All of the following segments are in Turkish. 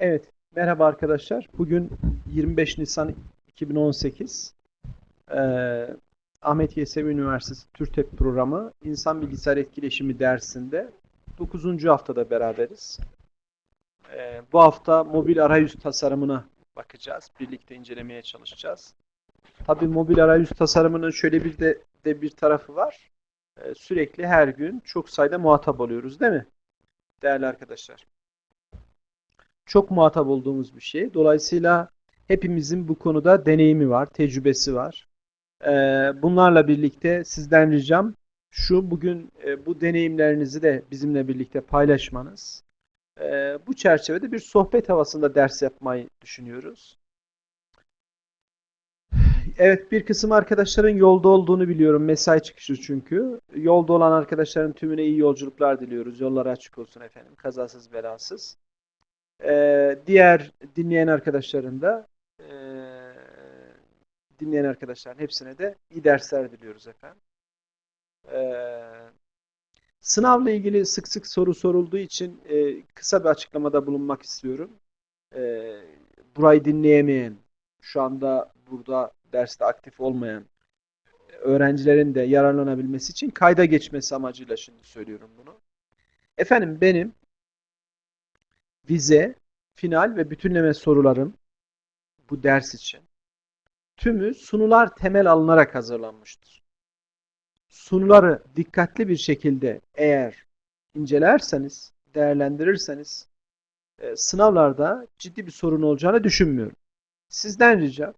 Evet, merhaba arkadaşlar. Bugün 25 Nisan 2018. Ee, Ahmet Yesevi Üniversitesi TÜRTEP programı İnsan Bilgisayar Etkileşimi dersinde 9. haftada beraberiz. Ee, bu hafta mobil arayüz tasarımına bakacağız. Birlikte incelemeye çalışacağız. Tabii mobil arayüz tasarımının şöyle bir de, de bir tarafı var. Ee, sürekli her gün çok sayıda muhatap oluyoruz, değil mi? Değerli arkadaşlar çok muhatap olduğumuz bir şey. Dolayısıyla hepimizin bu konuda deneyimi var, tecrübesi var. Ee, bunlarla birlikte sizden ricam şu bugün e, bu deneyimlerinizi de bizimle birlikte paylaşmanız. Ee, bu çerçevede bir sohbet havasında ders yapmayı düşünüyoruz. Evet bir kısım arkadaşların yolda olduğunu biliyorum. Mesai çıkışı çünkü. Yolda olan arkadaşların tümüne iyi yolculuklar diliyoruz. Yolları açık olsun efendim. Kazasız belasız. Ee, diğer dinleyen arkadaşların da e, dinleyen arkadaşların hepsine de iyi dersler diliyoruz efendim. Ee, sınavla ilgili sık sık soru sorulduğu için e, kısa bir açıklamada bulunmak istiyorum. Ee, burayı dinleyemeyen, şu anda burada derste aktif olmayan öğrencilerin de yararlanabilmesi için kayda geçmesi amacıyla şimdi söylüyorum bunu. Efendim benim vize, final ve bütünleme sorularım bu ders için tümü sunular temel alınarak hazırlanmıştır. Sunuları dikkatli bir şekilde eğer incelerseniz, değerlendirirseniz e, sınavlarda ciddi bir sorun olacağını düşünmüyorum. Sizden ricam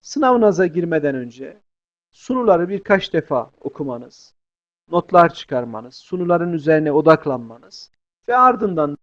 sınavınıza girmeden önce sunuları birkaç defa okumanız, notlar çıkarmanız, sunuların üzerine odaklanmanız ve ardından